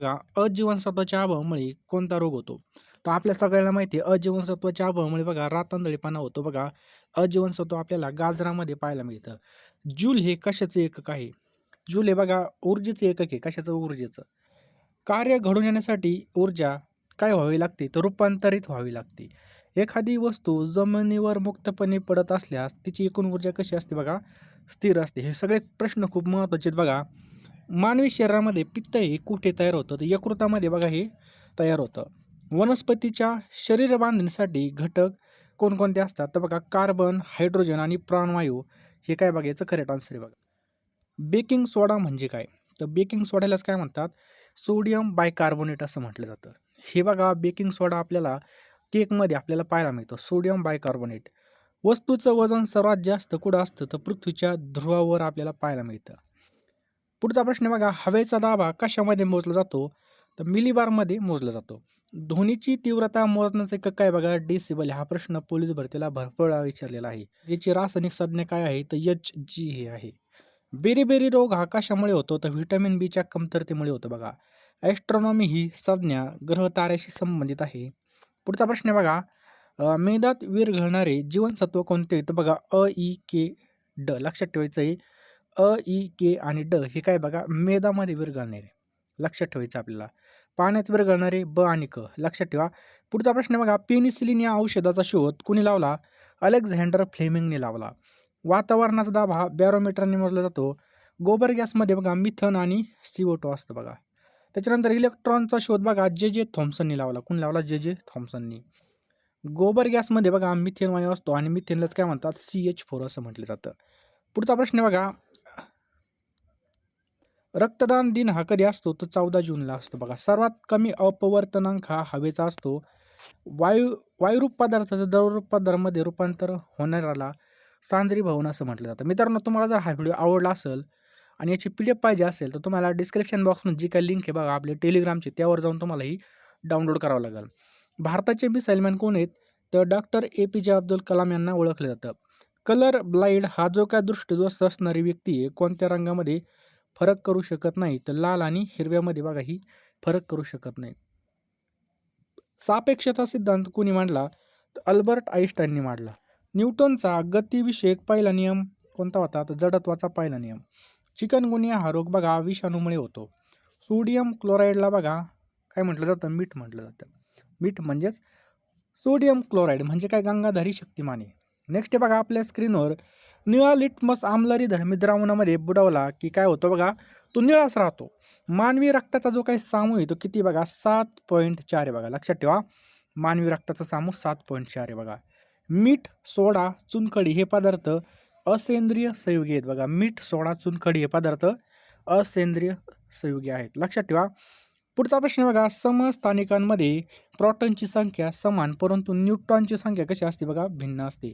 बघा अजीवनसत्वाच्या अभावामुळे कोणता रोग होतो? तर आपल्या सगळ्यांना माहिती आहे अजीवनसत्वाच्या अभावामुळे बघा रातांदळीपणा होतो बघा. अजीवनसत्व आपल्याला गाजरामध्ये पाहायला मिळतं. जूल हे कशाचं एकक आहे? जूल हे बघा ऊर्जेचं एकक आहे. कशाचं? ऊर्जेचं. कार्य घडून येण्यासाठी ऊर्जा काय व्हावी लागते? तर रूपांतरित व्हावी लागते. एखादी वस्तू जमिनीवर मुक्तपणे पडत असल्यास तिची एकूण ऊर्जा कशी असते बघा? स्थिर असते. हे सगळे प्रश्न खूप महत्त्वाचे आहेत बघा. मानवी शरीरामध्ये पित्त हे कुठे तयार होतं? तर यकृतामध्ये बघा हे तयार होतं. वनस्पतीच्या शरीर बांधणीसाठी घटक कोणकोणते असतात? तर बघा कार्बन हायड्रोजन आणि प्राणवायू. हे काय बघा याचं खरेट आन्सर आहे बघा. बेकिंग सोडा म्हणजे काय? तर बेकिंग सोड्यालाच काय म्हणतात? सोडियम बायकार्बोनेट असं म्हटलं जातं. हे बघा बेकिंग सोडा आपल्याला केकमध्ये आपल्याला पाहायला मिळतो. Sodium bicarbonate. वस्तूचं वजन सर्वात जास्त कुठं असतं? तर पृथ्वीच्या ध्रुवावर आपल्याला पाहायला मिळतं. पुढचा प्रश्न बघा हवेचा दाबा कशामध्ये मोजला जातो? तर मिलीबारमध्ये मोजला जातो. ध्वनीची तीव्रता मोजण्याचे एक काय बघा? डेसिबल हा प्रश्न पोलीस भरतीला भरपूर विचारलेला आहे. याची रासायनिक संज्ञा काय आहे? तर एच जी हे आहे. बेरीबेरी रोग हा कशामुळे होतो? तर व्हिटॅमिन बीच्या कमतरतेमुळे होतो बघा. ॲस्ट्रॉनॉमी ही संज्ञा ग्रह ताऱ्याशी संबंधित आहे. पुढचा प्रश्न बघा. अ, मेदात विरघळणारे जीवनसत्व कोणते? तर बघा अ ई के ड. लक्षात ठेवायचं आहे अ ई के आणि ड हे काय बघा मेदामध्ये विरघळणारे लक्षात ठेवायचं आपल्याला. पाण्यात विरघळणारे ब आणि क. लक्षात ठेवा. पुढचा प्रश्न बघा पेनिसिलिन या औषधाचा शोध कुणी लावला? अलेक्झांडर फ्लेमिंगने लावला. वातावरणाचा दाब हा बॅरोमीटरने मोजला जातो. गोबर गॅसमध्ये बघा मिथन आणि सीओटो असतं बघा. त्याच्यानंतर इलेक्ट्रॉनचा शोध बघा जे जे थॉम्सननी लावला. कोण लावला? जे जे थॉम्सननी गोबर गॅसमध्ये बघा मिथेन वायू असतो आणि मिथेनलाच काय म्हणतात? सी एच फोर असं म्हटलं जातं. पुढचा प्रश्न बघा रक्तदान दिन हा कधी असतो? तर चौदा जूनला असतो बघा. सर्वात कमी अपवर्तनांक हा हवेचा असतो. वायू वायुरूप पदार्थाचं द्रवरूप पदार्थामध्ये रूपांतर होणाऱ्याला सांद्री भवन असं म्हटलं जातं. मित्रांनो तुम्हाला जर हा व्हिडिओ आवडला असेल आणि याची पी डी एफ पाहिजे असेल तर तुम्हाला डिस्क्रिप्शन बॉक्समध्ये जी काही लिंक आहे बघा आपले टेलिग्रामची त्यावर जाऊन तुम्हाला ही डाउनलोड करावं लागेल. भारताचे मिसाईलमॅन कोण आहेत? तर डॉक्टर ए पी जे अब्दुल कलाम यांना ओळखलं जातं. कलर ब्लाइंड हा जो काय दृष्टीदोष असणारी व्यक्ती आहे कोणत्या रंगामध्ये फरक करू शकत नाही. तर लाल आणि हिरव्यामध्ये बघा ही फरक करू शकत नाही. सापेक्षता सिद्धांत कोणी मांडला? तर अल्बर्ट आईस्टाईनने मांडला. न्यूटनचा गतिविषयक पहिला नियम कोणता होता? तर जडत्वाचा पहिला नियम. चिकनगुनिया हा रोग बघा विषाणूमुळे होतो. सोडियम क्लोराईडला बघा काय म्हटलं जातं? मीठ म्हटलं जातं. मीठ म्हणजेच सोडियम क्लोराईड म्हणजे काय? गंगाधारी शक्तिमाने. नेक्स्ट बघा आपल्या स्क्रीनवर निळा लिटमस आमलरी धर्मिद्रावणामध्ये बुडवला की काय होतं बघा तो निळाच राहतो. मानवी रक्ताचा जो काही सामू आहे तो किती बघा सात पॉईंट चार आहे बघा. लक्षात ठेवा. मानवी रक्ताचा सामू सात पॉईंट चार आहे बघा. मीठ सोडा चुनखडी हे पदार्थ असेंद्रिय संयुगी आहेत बघा. मीठ सोडा चुनखडी हे पदार्थ असेंद्रिय संयुगी आहेत. लक्षात ठेवा. पुढचा प्रश्न बघा समस्थानिकांमध्ये प्रोटॉनची संख्या समान परंतु न्यूट्रॉनची संख्या कशी असते बघा भिन्न असते.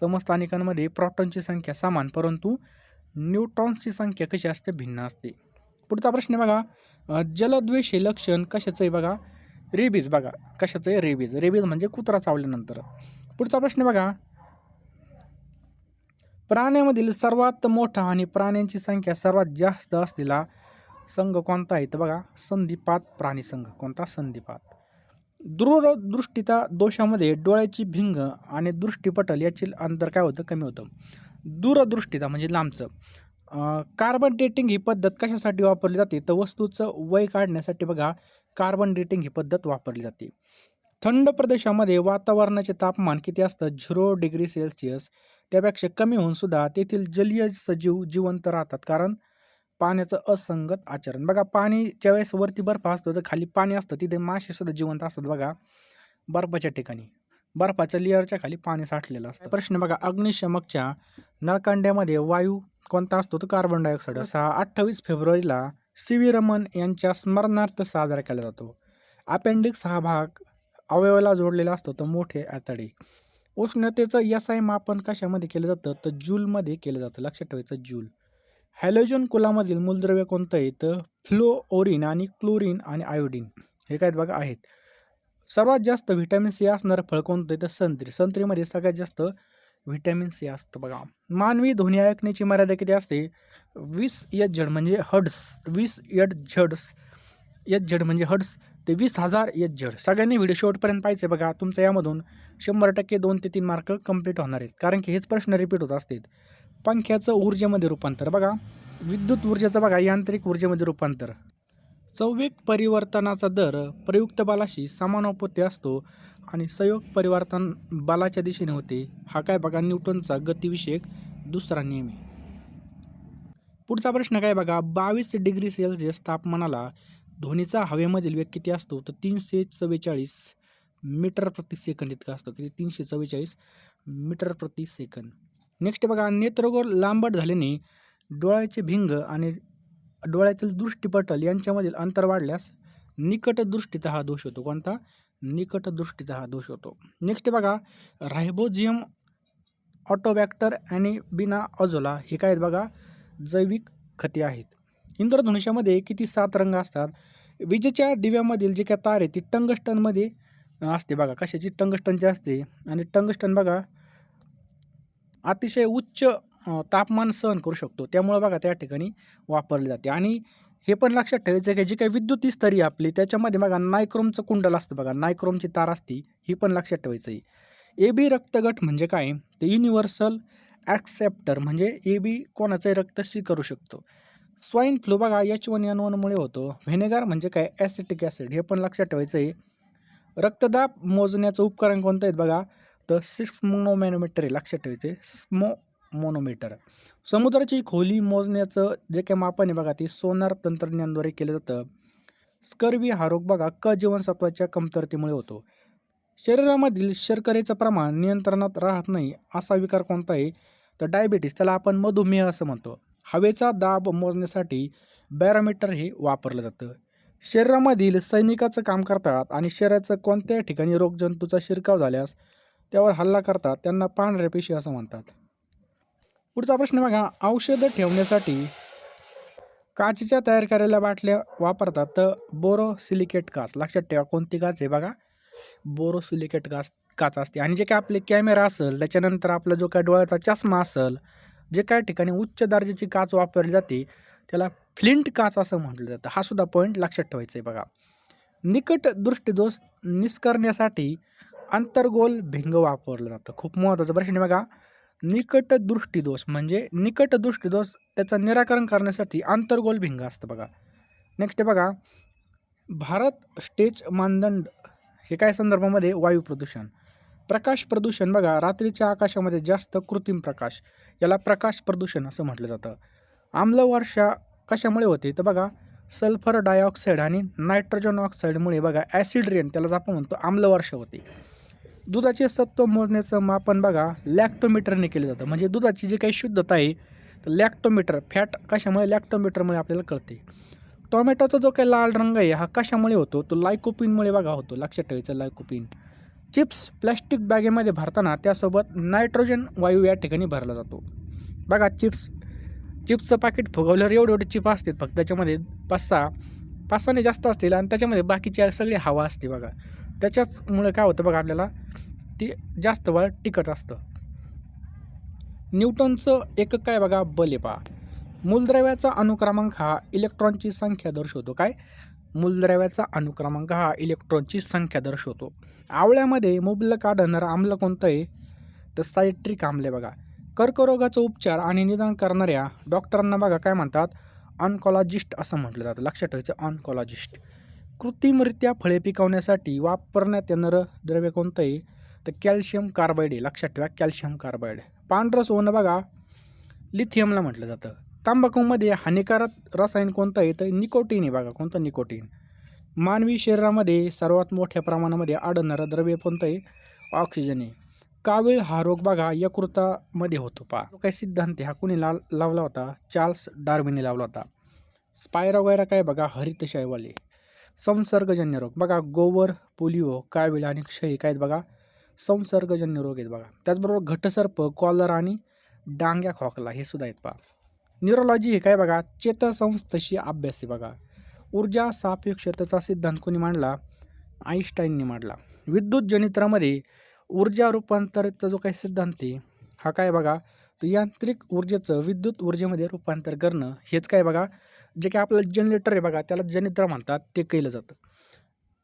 समस्थानिकांमध्ये प्रॉटॉनची संख्या समान परंतु न्यूट्रॉन्सची संख्या कशी असते? भिन्न असते. पुढचा प्रश्न आहे बघा. अ, जलद्वेष हे लक्षण कशाचं आहे बघा? रेबीज बघा. कशाचं आहे? रेबीज. रेबीज म्हणजे कुत्रा चावल्यानंतर. पुढचा प्रश्न बघा. प्राण्यामधील सर्वात मोठा आणि प्राण्यांची संख्या सर्वात जास्त असलेला संघ कोणता आहे? तर बघा संधिपात प्राणी संघ. कोणता? संधिपात. दूरदृष्टीता दोषामध्ये डोळ्याची भिंग आणि दृष्टीपटल याचे अंतर काय होतं? कमी होतं. दूरदृष्टीता म्हणजे लांबचं. कार्बन डेटिंग ही पद्धत कशासाठी वापरली जाते? तर वस्तूचं वय काढण्यासाठी बघा कार्बन डेटिंग ही पद्धत वापरली जाते. थंड प्रदेशामध्ये वातावरणाचे तापमान किती असतं? Zero degree Celsius. त्यापेक्षा कमी होऊन सुद्धा तेथील जलीय सजीव जिवंत राहतात. कारण पाण्याचं असंगत आचरण. बघा पाणीच्या वेळेस वरती बर्फ असतो तर खाली पाणी असतं तिथे मासे सुद्धा जिवंत असतात बघा बर्फाच्या ठिकाणी. बर्फाच्या लेअरच्या खाली पाणी साठलेलं असतं. प्रश्न बघा अग्निशमकच्या नळकांड्यामध्ये वायू कोणता असतो? तर कार्बन डायऑक्साईड सहा अठ्ठावीस फेब्रुवारीला सी व्ही रमन यांच्या स्मरणार्थ साजरा केला जातो. अपेंडिक्स हा भाग अवयवाला जोडलेला असतो तर मोठे आतडे उष्णतेचं एस आय मापन कशामध्ये केलं जातं? तर जूलमध्ये केलं जातं. लक्षात ठेवायचं जूल. हॅलोजन कुलामधील मूलद्रव्य कोणतं आहे तर फ्लोओरिन आणि क्लोरीन आणि आयोडीन. हे काय बघा आहेत. सर्वात जास्त व्हिटॅमिन सी असणारं फळ कोणतं आहे तर संत्री. संत्रीमध्ये सगळ्यात जास्त व्हिटॅमिन सी असतं बघा. मानवी ध्वनी ऐकण्याची मर्यादा किती असते? वीस एच झड म्हणजे हड्स वीस एट झड्स एच झड म्हणजे हड्स ते वीस हजार एच झड सगळ्यांनी व्हिडिओ शेवटपर्यंत पाहिजे बघा. तुमचं यामधून शंभर टक्के दोन ते तीन मार्क कंप्लीट होणार आहेत. कारण की हेच प्रश्न रिपीट होत असतात. पंख्याचं ऊर्जेमध्ये रूपांतर. बघा विद्युत ऊर्जेचं बघा यांत्रिक ऊर्जेमध्ये रूपांतर. संवेग परिवर्तनाचा दर प्रयुक्त बालाशी समानुपाती असतो आणि संयोग परिवर्तन बालाच्या दिशेने होते. हा काय बघा न्यूटनचा गतिविषयक दुसरा नियम आहे. पुढचा प्रश्न काय बघा बावीस डिग्री सेल्सिअस तापमानाला ध्वनीचा हवेमधील वेग किती असतो? तर तीनशे चव्वेचाळीस मीटर प्रति सेकंद इतका असतो. किती? तीनशे चव्वेचाळीस मीटर प्रति सेकंद. नेक्स्ट बघा नेत्रगोर लांबट झाल्याने डोळ्याचे भिंग आणि डोळ्यातील दृष्टीपटल यांच्यामधील अंतर वाढल्यास निकट दृष्टीचा हा दोष होतो. कोणता? निकटदृष्टीचा हा दोष होतो. नेक्स्ट बघा रायबोझियम ऑटोबॅक्टर आणि बिना अझोला हे काय आहेत बघा? जैविक खते आहेत. इंद्रधनुष्यामध्ये किती सात रंग असतात? विजेच्या दिव्यामधील जे काय तार आहे ती टंगस्टनमध्ये असते बघा. कशाची? टंगस्टनची असते. आणि टंगस्टन बघा अतिशय उच्च तापमान सहन करू शकतो. त्यामुळं बघा त्या ठिकाणी वापरले जाते. आणि हे पण लक्षात ठेवायचं की जी काही विद्युत इस्त्री आपली त्याच्यामध्ये बघा नायक्रोमचं कुंडल असतं बघा नायक्रोमची तार असती ही पण लक्षात ठेवायचं आहे ए बी रक्तगट म्हणजे काय? ते युनिव्हर्सल ॲक्सेप्टर म्हणजे ए बी कोणाचंही रक्त स्वीकारू शकतो. स्वाईन फ्लू बघा एच वन एन वनमुळे होतो. व्हेनेगार म्हणजे काय? ॲसिटिक ॲसिड हे पण लक्षात ठेवायचं आहे रक्तदाब मोजण्याचं उपकरण कोणतं आहेत बघा? तर सिक्स मोनोमॅनोमीटर आहे लक्षात ठेवायचे स्मो मोनोमीटर समुद्राची खोली मोजण्याचं जे काही मापन आहे बघा ते सोनार तंत्रज्ञानद्वारे केलं जातं. स्कर्वी हा रोग बघा क जीवनसत्वाच्या कमतरतेमुळे होतो. शरीरामधील शर्करेचं प्रमाण नियंत्रणात राहत नाही असा विकार कोणता आहे? तर डायबिटीस त्याला आपण मधुमेह असं म्हणतो. हवेचा दाब मोजण्यासाठी बॅरोमीटर हे वापरलं जातं. शरीरामधील सैनिकाचं काम करतात आणि शरीराचं कोणत्याही ठिकाणी रोगजंतूचा शिरकाव झाल्यास त्यावर हल्ला करतात त्यांना पांढऱ्या पेशी असं म्हणतात. पुढचा प्रश्न बघा औषधं ठेवण्यासाठी काचेच्या तयार करायला बाटल्या वापरतात तर बोरोसिलिकेट काच. लक्षात ठेवा कोणती काच आहे बघा? बोरोसिलिकेट काच काच असते. आणि जे काय आपले कॅमेरा असेल त्याच्यानंतर आपला जो काय डोळ्याचा चष्मा असेल जे काय ठिकाणी उच्च दर्जाची काच वापरली जाते त्याला फ्लिंट काच असं म्हटलं जातं. हा सुद्धा पॉईंट लक्षात ठेवायचा आहे बघा. निकट दृष्टीदोष निष्करण्यासाठी अंतर्गोल भिंग वापरलं जातं. खूप महत्त्वाचं प्रश्न आहे बघा. निकट दृष्टीदोष म्हणजे निकट दृष्टीदोष त्याचं निराकरण करण्यासाठी अंतर्गोल भिंग असतं बघा. नेक्स्ट आहे बघा. भारत स्टेज मानदंड हे काय संदर्भामध्ये? वायू प्रदूषण. प्रकाश प्रदूषण बघा. रात्रीच्या आकाशामध्ये जास्त कृत्रिम प्रकाश याला प्रकाश प्रदूषण असं म्हटलं जातं. आम्लवर्षा कशामुळे होते? तर बघा सल्फर डायऑक्साईड आणि नायट्रोजन ऑक्साईडमुळे बघा ॲसिड रेन त्याला आपण म्हणतो आम्लवर्षा होते. दुधाचे सत्व मोजण्याचं मापन बघा लॅक्टोमीटरने केलं जातं. म्हणजे दुधाची जी काही शुद्धता आहे तर लॅक्टोमीटर फॅट कशामुळे? लॅक्टोमीटरमुळे आपल्याला कळते. टोमॅटोचा जो काही लाल रंग आहे हा कशामुळे होतो? तो लायकोपिनमुळे बघा होतो लक्षात ठेवायचं लायकोपिन चिप्स प्लॅस्टिक बॅगेमध्ये भरताना त्यासोबत नायट्रोजन वायू या ठिकाणी भरला जातो. बघा चिप्स चिप्सचं पाकिट फुगवल्यावर एवढे एवढे चिप असतात फक्त त्याच्यामध्ये पाच सहा पाच सहाने जास्त असतील आणि त्याच्यामध्ये बाकीची सगळी हवा असते बघा. त्याच्याचमुळे काय होतं बघा आपल्याला ते जास्त वेळ टिकत असतं. न्यूटनचं एकक काय बघा? बल आहे पहा. मूलद्रव्याचा अनुक्रमांक हा इलेक्ट्रॉनची संख्या दर्शवतो. काय? मूलद्रव्याचा अनुक्रमांक हा इलेक्ट्रॉनची संख्या दर्शवतो. आवळ्यामध्ये मुबलक आढळणारं आम्ल कोणतं आहे? तर सायट्रिक आम्ल आहे बघा. कर्करोगाचा उपचार आणि निदान करणाऱ्या डॉक्टरांना बघा काय म्हणतात? ऑन्कॉलॉजिस्ट असं म्हटलं जातं. लक्षात ठेवायचं ऑन्कॉलॉजिस्ट. कृत्रिमरित्या फळे पिकवण्यासाठी वापरण्यात येणारं द्रव्य कोणतं आहे तर कॅल्शियम कार्बाईड आहे. लक्षात ठेवा कॅल्शियम कार्बाईड पांढरं सोनं बघा. लिथियमला म्हटलं जातं. तांबाखूमध्ये हानिकारक रसायन कोणतं आहे तर निकोटीन आहे बघा. कोणतं निकोटीन? मानवी शरीरामध्ये सर्वात मोठ्या प्रमाणामध्ये आढळणारं द्रव्य कोणतं आहे ऑक्सिजन आहे. कावीळ हा रोग बघा यकृतामध्ये होतो. पा काही सिद्धांत आहे. हा कुणी ला लावला होता? चार्ल्स डार्विनने लावला होता. स्पायरा वगैरे काय बघा? हरितशाहीवाले संसर्गजन्य रोग. बघा गोवर पोलिओ कावीळ आणि क्षय काय आहेत बघा. संसर्गजन्य रोग आहेत बघा. त्याचबरोबर घटसर्प कॉलर आणि डांग्या खोकला हे सुद्धा आहेत पहा. न्यूरोलॉजी हे काय बघा? चेतासंस्थेशी अभ्यास आहे बघा. ऊर्जा सापेक्षतेचा सिद्धांत कोणी मांडला? आईन्स्टाईनने मांडला. विद्युत जनित्रामध्ये ऊर्जा रूपांतरचा जो काही सिद्धांत आहे हा काय बघा? तर यांत्रिक ऊर्जेचं विद्युत ऊर्जेमध्ये रूपांतर करणं हेच काय बघा? जे काही आपलं जनरेटर आहे बघा त्याला जनित्र म्हणतात ते केलं जातं.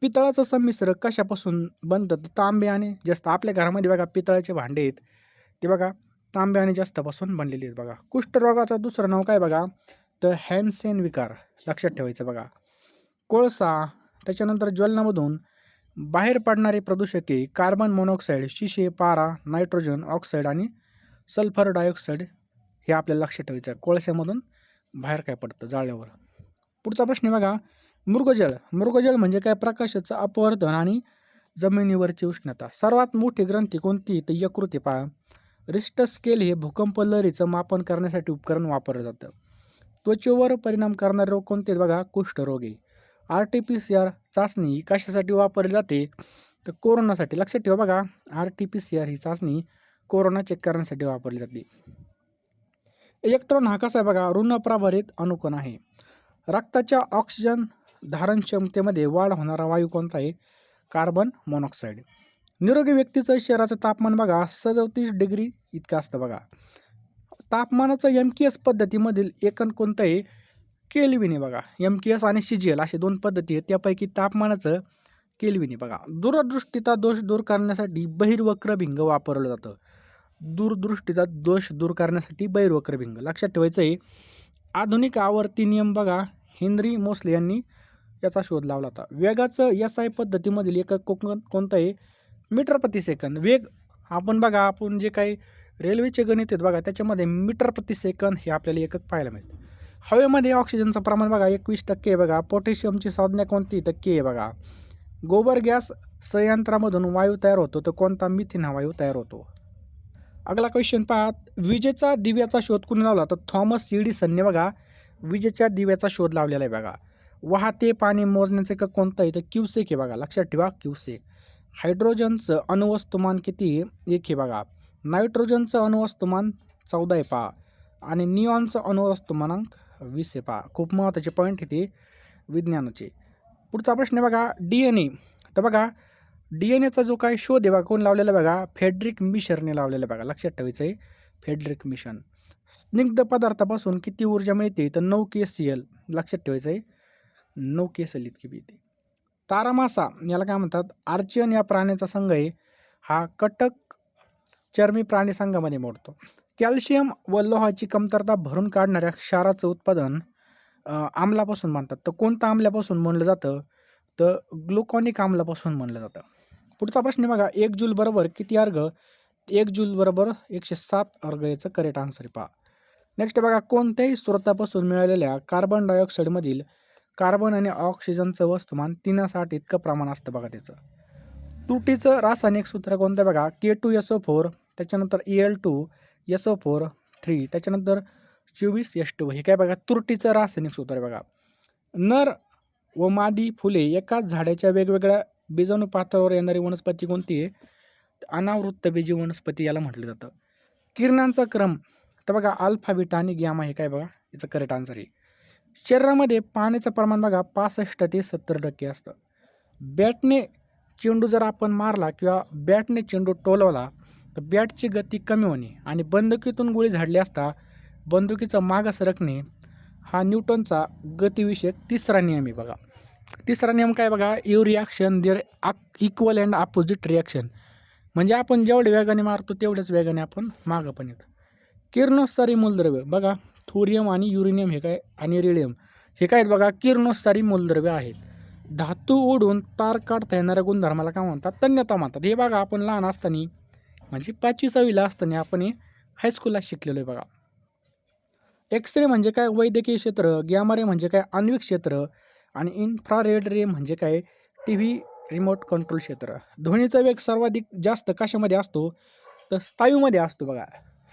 पितळाचं संमिश्र कशापासून बनतं? तर तांबे आणि जास्त आपल्या घरामध्ये बघा पितळाचे भांडे आहेत. ते बघा तांबे आणि जास्तपासून बनलेले आहेत बघा. कुष्ठरोगाचं दुसरं नाव काय बघा? तर हॅनसेन विकार लक्षात ठेवायचं बघा. कोळसा त्याच्यानंतर ज्वलनामधून बाहेर पडणारे प्रदूषके कार्बन मोनॉक्साईड शिशे पारा नायट्रोजन ऑक्साईड आणि सल्फर डायऑक्साईड हे आपल्याला लक्षात ठेवायचं आहे. कोळशामधून बाहेर काय पडतं? जाळल्यावर पुढचा प्रश्न आहे बघा. मृगजल. मृगजल म्हणजे काय? प्रकाशाचं अपवर्धन आणि जमिनीवरची उष्णता. सर्वात मोठी ग्रंथी कोणती? तर यकृती पहा. रिस्ट स्केल हे भूकंप लहरीचं मापन करण्यासाठी उपकरण वापरलं जातं. त्वचेवर परिणाम करणारे रोग कोणते बघा? कुष्ठरोग. आहे R T P C R चाचणी ही कशासाठी वापरली जाते? तर कोरोनासाठी. लक्षात ठेवा बघा. R T P C R ही चाचणी कोरोना चेक करण्यासाठी वापरली जाते. इलेक्ट्रॉन हा कसा आहे बघा ऋण प्रभारित अनुकण आहे. रक्ताच्या ऑक्सिजन धारण क्षमतेमध्ये वाढ होणारा वायू कोणता आहे? कार्बन मोनॉक्साईड निरोगी व्यक्तीचं शरीराचं तापमान बघा सदतीस डिग्री इतकं असतं बघा. तापमानाचं एम के एस पद्धतीमधील एकन कोणतं आहे? केल्विन बघा. एम के एस आणि सी जी एल असे दोन पद्धती आहेत त्यापैकी तापमानाचं केल्विन बघा. दूरदृष्टीचा दोष दूर करण्यासाठी बहिर्वक्र भिंग वापरलं जातं. दूरदृष्टीचा दोष दूर करण्यासाठी बैरवक्रभिंग लक्षात ठेवायचं आहे आधुनिक आवर्ती नियम बघा. हेनरी मोसले यांनी याचा शोध लावला होता. वेगाचं एस आय पद्धतीमधील एक कोकण कोणतं आहे? मीटर प्रति सेकंद. वेग आपण बघा आपण जे काही रेल्वेचे गणित आहेत बघा त्याच्यामध्ये मीटर प्रति सेकंद हे आपल्याला एकक पाहायला मिळतं. हवेमध्ये ऑक्सिजनचं प्रमाण बघा एकवीस टक्के आहे बघा. पोटॅशियमची संज्ञा कोणती? टक्के आहे बघा. गोबर गॅस संयंत्रामधून वायू तयार होतो तर कोणता? मिथिन हा वायू तयार होतो. अगला क्वेश्चन पहा विजेचा दिव्याचा शोध कुणी लावला? तर थॉमस एडिसनने बघा विजेच्या दिव्याचा शोध लावलेला आहे बघा. वाहते पाणी मोजण्याचे का कोणतं आहे? तर क्युसेक आहे बघा. लक्षात ठेवा क्युसेक. हायड्रोजनचं अणुवस्तुमान किती एक हे बघा. नायट्रोजनचं अणुवस्तुमान चौदा आहे पहा. आणि निऑनचं अणुवस्तुमानांक वीस आहे पहा. खूप महत्त्वाचे पॉईंट आहे ते विज्ञानाचे. पुढचा प्रश्न आहे बघा डी एन ए तर बघा डी एन एचा जो काय शोध आहे बघा कोण लावलेला बघा? फेड्रिक मिशरने लावलेला बघा लक्षात ठेवायचं आहे. फेड्रिक मिशन स्निग्ध पदार्थापासून किती ऊर्जा मिळते? तर नऊ के सी एल लक्षात ठेवायचं आहे. नऊ के सी एल इतकी मिळते. तारामासा याला काय म्हणतात? आर्चियन या प्राण्याचा संघ आहे. हा कटक चर्मी प्राणी संघामध्ये मोडतो. कॅल्शियम व लोहाची कमतरता भरून काढणाऱ्या क्षाराचं उत्पादन आमलापासून मानतात. म्हणतात तर कोणतं आमल्यापासून म्हणलं जातं? तर ग्लुकॉनिक आमलापासून म्हणलं जातं. पुढचा प्रश्न बघा एक जूल बरोबर किती अर्घ एक जूल बरोबर एकशे सात अर्घ याचं करेक्ट आन्सर पहा. नेक्स्ट बघा कोणत्याही स्रोतापासून मिळालेल्या कार्बन डायऑक्साईडमधील कार्बन आणि ऑक्सिजनचं वस्तुमान तीन साठ इतकं प्रमाण असतं बघा त्याचं. तुटीचं रासायनिक सूत्र कोणतं बघा? K two S O four त्याच्यानंतर E L two S O four three त्याच्यानंतर चोवीस एस टू हे काय बघा? तुरटीचं रासायनिक सूत्र बघा. नर व मादी फुले एकाच झाडाच्या वेगवेगळ्या बीजाणू पात्रावर येणारी वनस्पती कोणती आहे? अनावृत्त बीजी वनस्पती याला म्हटलं जातं. किरणांचा क्रम तर बघा अल्फा आणि गॅमा हे काय बघा? याचं करेक्ट आन्सर आहे. शरीरामध्ये पाण्याचं प्रमाण बघा पासष्ट ते सत्तर टक्के असतं. बॅटने चेंडू जर आपण मारला किंवा बॅटने चेंडू टोलवला तर बॅटची गती कमी होणे आणि बंदुकीतून गोळी झाडली असता बंदुकीचं मागं सरकणे हा न्यूटनचा गतिविषयक तिसरा नियम आहे बघा. तिसरा नियम काय बघा? You reaction there equal and opposite reaction म्हणजे आपण जेवढे वेगाने मारतो तेवढ्याच वेगाने आपण मागं पण येतो. किरणोत्सारी मूलद्रव्य. बघा थोरियम आणि युरेनियम हे काय? आणि रेडियम हे काय आहेत बघा? किरणोत्सारी मूलद्रव्य आहेत. धातू ओढून तार काढता येणाऱ्या गुणधर्माला काय म्हणतात? तन्यता म्हणतात. हे बघा आपण लहान असताना म्हणजे पाचवी सहावीला असताना आपण हे हायस्कूलला शिकलेलो आहे बघा. एक्स रे म्हणजे काय? वैद्यकीय क्षेत्र. गॅमारे म्हणजे काय? आण्विक क्षेत्र. आणि इन्फ्रारेड रे म्हणजे काय? टी व्ही रिमोट कंट्रोल क्षेत्र. ध्वनीचा वेग सर्वाधिक जास्त कशामध्ये असतो? तर स्थायूमध्ये असतो बघा.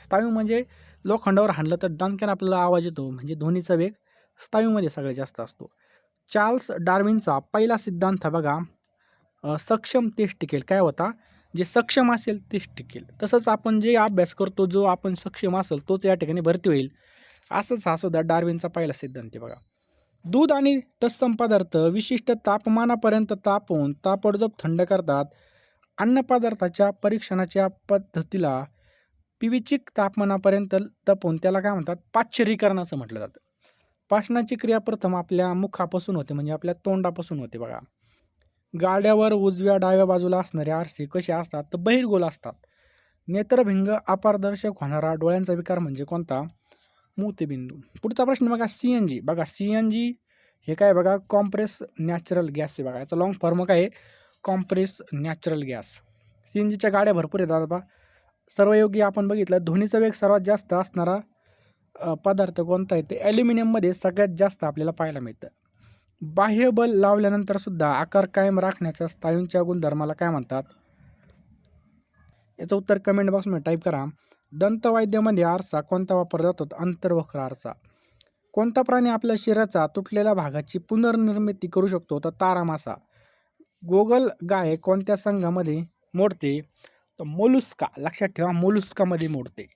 स्थायू म्हणजे लोखंडावर हाणलं तर दानक्यानं आपल्याला आवाज येतो. म्हणजे ध्वनीचा वेग स्थायूमध्ये सगळ्यात जास्त असतो. चार्ल्स डार्विनचा पहिला सिद्धांत बघा. सक्षम तेच टिकेल काय होता? जे सक्षम असेल तेच टिकेल तसंच आपण जे अभ्यास करतो जो आपण सक्षम असेल तोच या ठिकाणी भरती होईल. असंच हा सुद्धा डार्विनचा पहिला सिद्धांत आहे बघा. दूध आणि तत्सम पदार्थ विशिष्ट तापमानापर्यंत तापवून तापडजोब थंड करतात. अन्नपदार्थाच्या परीक्षणाच्या पद्धतीला पिविचिक तापमानापर्यंत तपवून त्याला काय म्हणतात? पाश्चरीकरण असं म्हटलं जातं. पाषणाची क्रिया प्रथम आपल्या मुखापासून होते म्हणजे आपल्या तोंडापासून होते बघा. गाड्यावर उजव्या डाव्या बाजूला असणारे आरसे कसे असतात? तर बहिर्गोल असतात. नेत्रभिंग अपारदर्शक होणारा डोळ्यांचा विकार म्हणजे कोणता? मोतीबिंदू पुढचा प्रश्न बघा सी एन जी बघा सी एन जी हे काय बघा कॉम्प्रेस नॅचरल गॅस आहे बघा. याचा लॉंग फॉर्म काय आहे? Compress natural gas C N जीच्या गाड्या भरपूर येतात बा. सर्वयोगी आपण बघितलं ध्वनीचा वेग सर्वात जास्त असणारा पदार्थ कोणता आहे? ते ॲल्युमिनियममध्ये सगळ्यात जास्त आपल्याला पाहायला मिळतं. बाह्य बल लावल्यानंतर सुद्धा आकार कायम राखण्याच्या स्थायूंच्या गुणधर्माला काय म्हणतात? याचं उत्तर कमेंट बॉक्समध्ये टाईप करा. दंतवैद्यामध्ये आरसा कोणता वापरला जातो? अंतर्वक्र आरसा. कोणता प्राणी आपल्या शरीराचा तुटलेल्या भागाची पुनर्निर्मिती करू शकतो? तर तारा मासा. गोगल गाय कोणत्या संघामध्ये मोडते? तर मोलुस्का. लक्षात ठेवा मोलुस्कामध्ये मोडते.